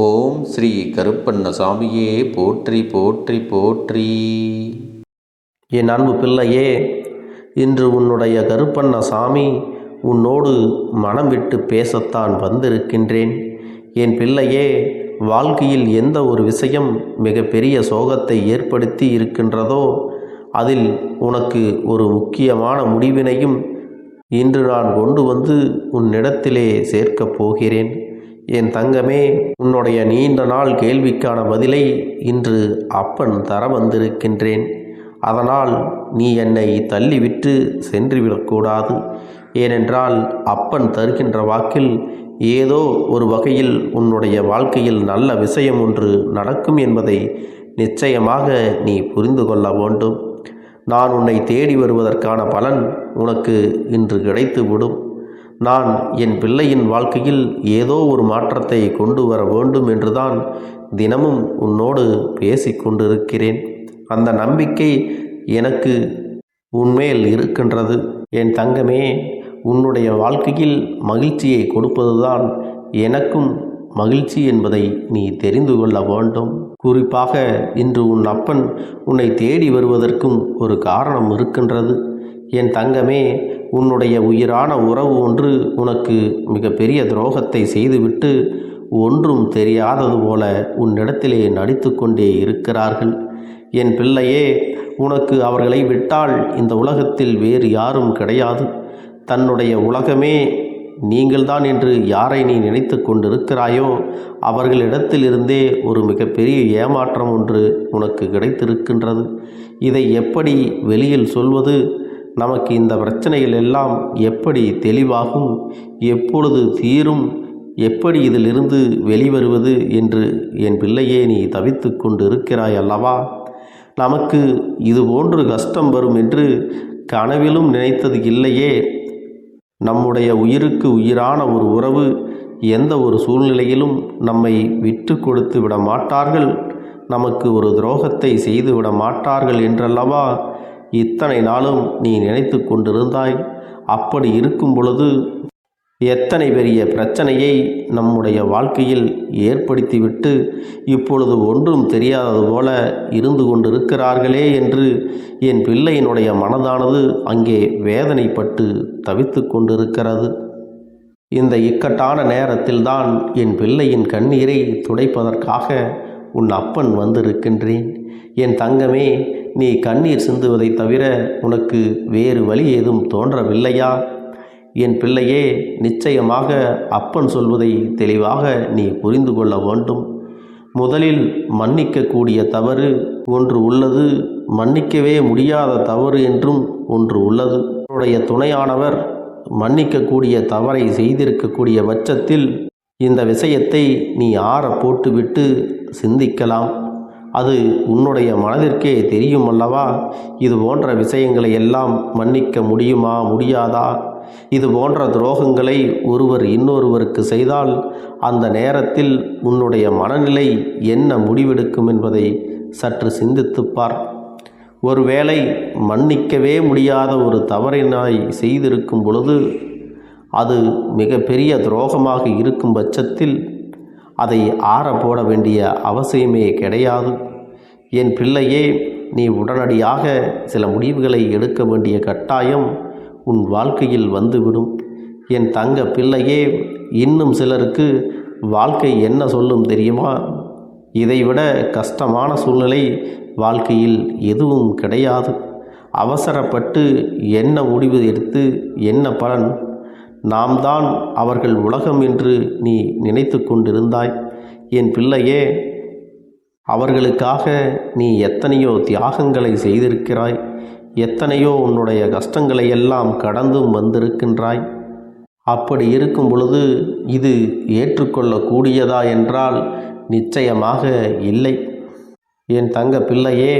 ஓம் ஸ்ரீ கருப்பண்ண சாமியே போற்றி போற்றி போற்றி. என் அன்பு பிள்ளையே இன்று உன்னுடைய கருப்பண்ண சாமி உன்னோடு மனம் விட்டு பேசத்தான் வந்திருக்கின்றேன். என் பிள்ளையே வாழ்க்கையில் எந்த ஒரு விஷயம் மிகப்பெரிய சோகத்தை ஏற்படுத்தி இருக்கின்றதோ அதில் உனக்கு ஒரு முக்கியமான முடிவினையும் இன்று நான் கொண்டு வந்து உன்னிடத்திலே சேர்க்கப் போகிறேன். என் தங்கமே உன்னுடைய நீண்ட நாள் கேள்விக்கான பதிலை இன்று அப்பன் தர வந்திருக்கின்றேன். அதனால் நீ என்னை தள்ளிவிட்டு சென்றுவிடக்கூடாது ஏனென்றால் அப்பன் தருகின்ற வாக்கில் ஏதோ ஒரு வகையில் உன்னுடைய வாழ்க்கையில் நல்ல விஷயம் ஒன்று நடக்கும் என்பதை நிச்சயமாக நீ புரிந்து கொள்ள வேண்டும். நான் உன்னை தேடி வருவதற்கான பலன் உனக்கு இன்று கிடைத்துவிடும். நான் என் பிள்ளையின் வாழ்க்கையில் ஏதோ ஒரு மாற்றத்தை கொண்டு வர வேண்டும் என்றுதான் தினமும் உன்னோடு பேசிக்கொண்டிருக்கிறேன் அந்த நம்பிக்கை எனக்கு உன்மேல் இருக்கின்றது. என் தங்கமே உன்னுடைய வாழ்க்கையில் மகிழ்ச்சியை கொடுப்பதுதான் எனக்கும் மகிழ்ச்சி என்பதை நீ தெரிந்து கொள்ள வேண்டும். குறிப்பாக இன்று உன் அப்பன் உன்னை தேடி வருவதற்கும் ஒரு காரணம் இருக்கின்றது. என் தங்கமே உன்னுடைய உயிரான உறவு ஒன்று உனக்கு மிகப்பெரிய துரோகத்தை செய்துவிட்டு ஒன்றும் தெரியாதது போல உன்னிடத்திலே நடித்து கொண்டே இருக்கிறார்கள். என் பிள்ளையே உனக்கு அவர்களை விட்டால் இந்த உலகத்தில் வேறு யாரும் கிடையாது. தன்னுடைய உலகமே நீங்கள்தான் என்று யாரை நீ நினைத்து கொண்டிருக்கிறாயோ அவர்களிடத்திலிருந்தே ஒரு மிகப்பெரிய ஏமாற்றம் ஒன்று உனக்கு கிடைத்திருக்கின்றது. இதை எப்படி வெளியில் சொல்வது? நமக்கு இந்த பிரச்சனைகள் எல்லாம் எப்படி தெளிவாகும் எப்பொழுது தீரும் எப்படி இதிலிருந்து வெளிவருவது என்று என் பிள்ளையே நீ தவித்து கொண்டு இருக்கிறாய் அல்லவா? நமக்கு இது போன்று கஷ்டம் வரும் என்று கனவிலும் நினைத்தது இல்லையே. நம்முடைய உயிருக்கு உயிரான ஒரு உறவு எந்த ஒரு சூழ்நிலையிலும் நம்மை விட்டு கொடுத்து விட மாட்டார்கள் நமக்கு ஒரு துரோகத்தை செய்து விட மாட்டார்கள் என்றல்லவா? இத்தனை நாளும் நீ நினைத்து கொண்டிருந்தாய். அப்படி இருக்கும் பொழுது எத்தனை பெரிய பிரச்சனையை நம்முடைய வாழ்க்கையில் ஏற்படுத்திவிட்டு இப்பொழுது ஒன்றும் தெரியாதது போல இருந்து கொண்டிருக்கிறார்களே என்று என் பிள்ளையினுடைய மனதானது அங்கே வேதனைப்பட்டு தவித்து கொண்டிருக்கிறது. இந்த இக்கட்டான நேரத்தில்தான் என் பிள்ளையின் கண்ணீரை துடைப்பதற்காக உன் அப்பன் வந்திருக்கின்றேன். என் தங்கமே நீ கண்ணீர் சிந்துவதை தவிர உனக்கு வேறு வழி ஏதும் தோன்றவில்லையா? என் பிள்ளையே நிச்சயமாக அப்பன் சொல்வதை தெளிவாக நீ புரிந்து கொள்ள வேண்டும். முதலில் மன்னிக்கக்கூடிய தவறு ஒன்று உள்ளது மன்னிக்கவே முடியாத தவறு என்றும் ஒன்று உள்ளது. உன்னுடைய துணையானவர் மன்னிக்கக்கூடிய தவறை செய்திருக்கக்கூடிய பட்சத்தில் இந்த விஷயத்தை நீ ஆற போட்டுவிட்டு சிந்திக்கலாம். அது உன்னுடைய மனதிற்கே தெரியும் அல்லவா? இது போன்ற விஷயங்களை எல்லாம் மன்னிக்க முடியுமா முடியாதா? இது போன்ற துரோகங்களை ஒருவர் இன்னொருவருக்கு செய்தால் அந்த நேரத்தில் உன்னுடைய மனநிலை என்ன முடிவெடுக்கும் என்பதை சற்று சிந்தித்துப்பார். ஒருவேளை மன்னிக்கவே முடியாத ஒரு தவறினாய் செய்திருக்கும் பொழுது அது மிகப்பெரிய துரோகமாக இருக்கும் பட்சத்தில் அதை ஆற போட வேண்டிய அவசியமே கிடையாது. என் பிள்ளையே நீ உடனடியாக சில முடிவுகளை எடுக்க வேண்டிய கட்டாயம் உன் வாழ்க்கையில் வந்துவிடும். என் தங்க பிள்ளையே இன்னும் சிலருக்கு வாழ்க்கை என்ன சொல்லும் தெரியுமா? இதைவிட கஷ்டமான சூழ்நிலை வாழ்க்கையில் எதுவும் கிடையாது. அவசரப்பட்டு என்ன முடிவு எடுத்து என்ன பலன் நாம் தான் அவர்கள் உலகம் என்று நீ நினைத்து கொண்டிருந்தாய். என் பிள்ளையே அவர்களுக்காக நீ எத்தனையோ தியாகங்களை செய்திருக்கிறாய். எத்தனையோ உன்னுடைய கஷ்டங்களை எல்லாம் கடந்தும் வந்திருக்கின்றாய். அப்படி இருக்கும் பொழுது இது ஏற்றுக்கொள்ளக்கூடியதா என்றால் நிச்சயமாக இல்லை. என் தங்க பிள்ளையே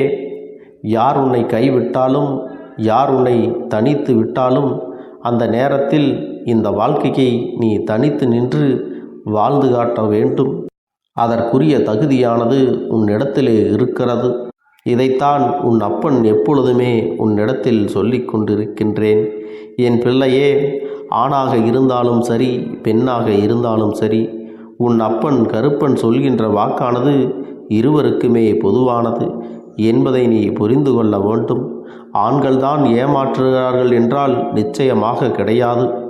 யார் உன்னை கைவிட்டாலும் யார் உன்னை தனித்து விட்டாலும் அந்த நேரத்தில் இந்த வாழ்க்கையை நீ தனித்து நின்று வாழ்ந்து காட்ட வேண்டும். அதற்குரிய தகுதியானது உன்னிடத்திலே இருக்கிறது. இதைத்தான் உன் அப்பன் எப்பொழுதுமே உன்னிடத்தில் சொல்லிக் கொண்டிருக்கின்றேன். என் பிள்ளையே ஆணாக இருந்தாலும் சரி பெண்ணாக இருந்தாலும் சரி உன் அப்பன் கருப்பன் சொல்கின்ற வாக்கானது இருவருக்குமே பொதுவானது என்பதை நீ புரிந்து கொள்ள வேண்டும். ஆண்கள்தான் ஏமாற்றுகிறார்கள் என்றால் நிச்சயமாக கிடையாது.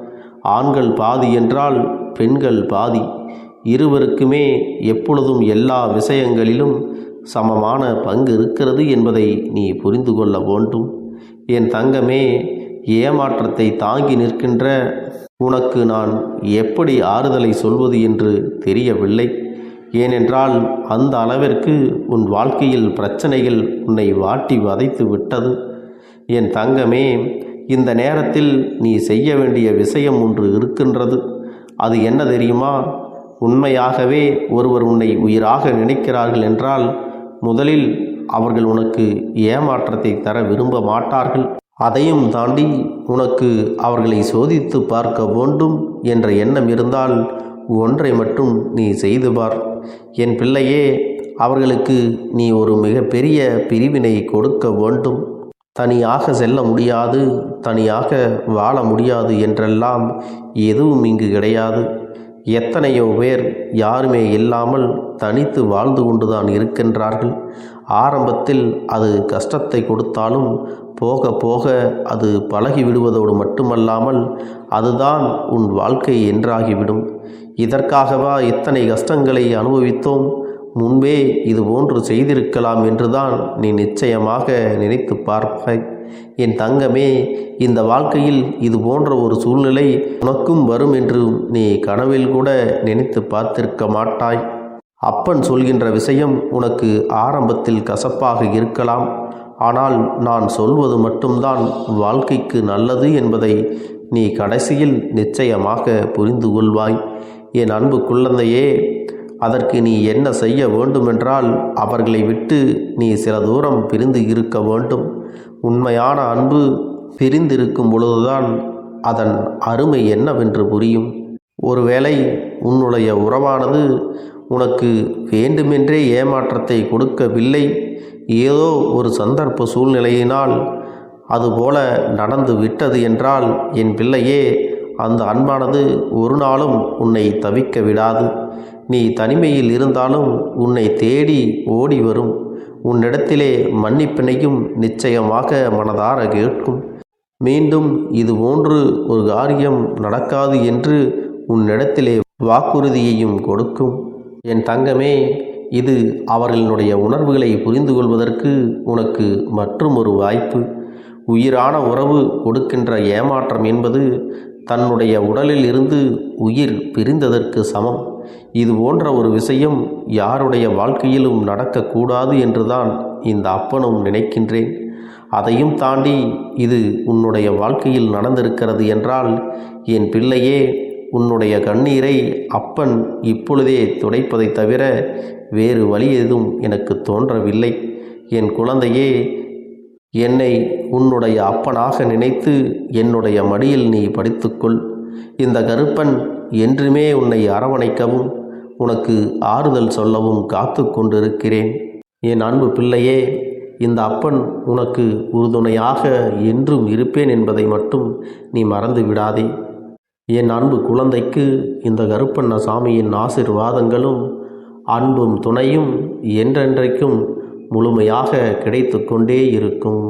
ஆண்கள் பாதி என்றால் பெண்கள் பாதி. இருவருக்குமே எப்பொழுதும் எல்லா விஷயங்களிலும் சமமான பங்கு இருக்கிறது என்பதை நீ புரிந்து கொள்ள வேண்டும். என் தங்கமே ஏமாற்றத்தை தாங்கி நிற்கின்ற உனக்கு நான் எப்படி ஆறுதலை சொல்வது என்று தெரியவில்லை. ஏனென்றால் அந்த அளவிற்கு உன் வாழ்க்கையில் பிரச்சனைகள் உன்னை வாட்டி வதைத்து விட்டது. என் தங்கமே இந்த நேரத்தில் நீ செய்ய வேண்டிய விஷயம் ஒன்று இருக்கின்றது. அது என்ன தெரியுமா? உண்மையாகவே ஒருவர் உன்னை உயிராக நினைக்கிறார்கள் என்றால் முதலில் அவர்கள் உனக்கு ஏமாற்றத்தை தர விரும்ப மாட்டார்கள். அதையும் தாண்டி உனக்கு அவர்களை சோதித்து பார்க்க வேண்டும் என்ற எண்ணம் இருந்தால் ஒன்றை மட்டும் நீ செய்து பார். என் பிள்ளையே அவர்களுக்கு நீ ஒரு மிகப்பெரிய பிரிவினை கொடுக்க வேண்டும். தனியாக செல்ல முடியாது தனியாக வாழ முடியாது என்றெல்லாம் எதுவும் இங்கு கிடையாது. எத்தனையோ பேர் யாருமே இல்லாமல் தனித்து வாழ்ந்து கொண்டுதான் இருக்கின்றார்கள். ஆரம்பத்தில் அது கஷ்டத்தை கொடுத்தாலும் போக போக அது பழகி விடுவதோடு மட்டுமல்லாமல் அதுதான் உன் வாழ்க்கை என்றாகிவிடும். இதற்காகவா இத்தனை கஷ்டங்களை அனுபவித்தோம்? முன்பே இது போன்று செய்திருக்கலாம் என்றுதான் நீ நிச்சயமாக நினைத்து பார்ப்பாய். என் தங்கமே இந்த வாழ்க்கையில் இது போன்ற ஒரு சூழ்நிலை உனக்கும் வரும் என்று நீ கனவில் கூட நினைத்து பார்த்திருக்க மாட்டாய். அப்பன் சொல்கின்ற விஷயம் உனக்கு ஆரம்பத்தில் கசப்பாக இருக்கலாம். ஆனால் நான் சொல்வது மட்டும்தான் வாழ்க்கைக்கு நல்லது என்பதை நீ கடைசியில் நிச்சயமாக புரிந்து கொள்வாய். என் அன்பு குழந்தையே அதற்கு நீ என்ன செய்ய வேண்டுமென்றால் அவர்களை விட்டு நீ சில தூரம் பிரிந்து இருக்க வேண்டும். உண்மையான அன்பு பிரிந்திருக்கும் பொழுதுதான் அதன் அருமை என்னவென்று புரியும். ஒருவேளை உன்னுடைய உறவானது உனக்கு வேண்டுமென்றே ஏமாற்றத்தை கொடுக்கவில்லை. ஏதோ ஒரு சந்தர்ப்ப சூழ்நிலையினால் அதுபோல நடந்து விட்டது என்றால் என் பிள்ளையே அந்த அன்பானது ஒரு நாளும் உன்னை தவிக்க விடாது. நீ தனிமையில் இருந்தாலும் உன்னை தேடி ஓடி வரும். உன்னிடத்திலே மன்னிப்பினையும் நிச்சயமாக மனதார கேட்கும். மீண்டும் இது போன்று ஒரு காரியம் நடக்காது என்று உன்னிடத்திலே வாக்குறுதியையும் கொடுக்கும். என் தங்கமே இது அவர்களுடைய உணர்வுகளை புரிந்து கொள்வதற்கு உனக்கு மற்றும் ஒரு வாய்ப்பு. உயிரான உறவு கொடுக்கின்ற ஏமாற்றம் என்பது தன்னுடைய உடலில் இருந்து உயிர் பிரிந்ததற்கு சமம். இது போன்ற ஒரு விஷயம் யாருடைய வாழ்க்கையிலும் நடக்கக்கூடாது என்றுதான் இந்த அப்பனும் நினைக்கின்றேன். அதையும் தாண்டி இது உன்னுடைய வாழ்க்கையில் நடந்திருக்கிறது என்றால் என் பிள்ளையே உன்னுடைய கண்ணீரை அப்பன் இப்பொழுதே துடைப்பதை தவிர வேறு வழி எதுவும் எனக்கு தோன்றவில்லை. என் குழந்தையே என்னை உன்னுடைய அப்பனாக நினைத்து என்னுடைய மடியில் நீ படித்துக்கொள். இந்த கருப்பன் என்றுமே உன்னை அரவணைக்கவும் உனக்கு ஆறுதல் சொல்லவும் காத்து கொண்டிருக்கிறேன். என் அன்பு பிள்ளையே இந்த அப்பன் உனக்கு உறுதுணையாக என்றும் இருப்பேன் என்பதை மட்டும் நீ மறந்து விடாதே. என் அன்பு குழந்தைக்கு இந்த கருப்பண்ண சாமியின் ஆசிர்வாதங்களும் அன்பும் துணையும் என்றென்றைக்கும் முழுமையாக கிடைத்து கொண்டே இருக்கும்.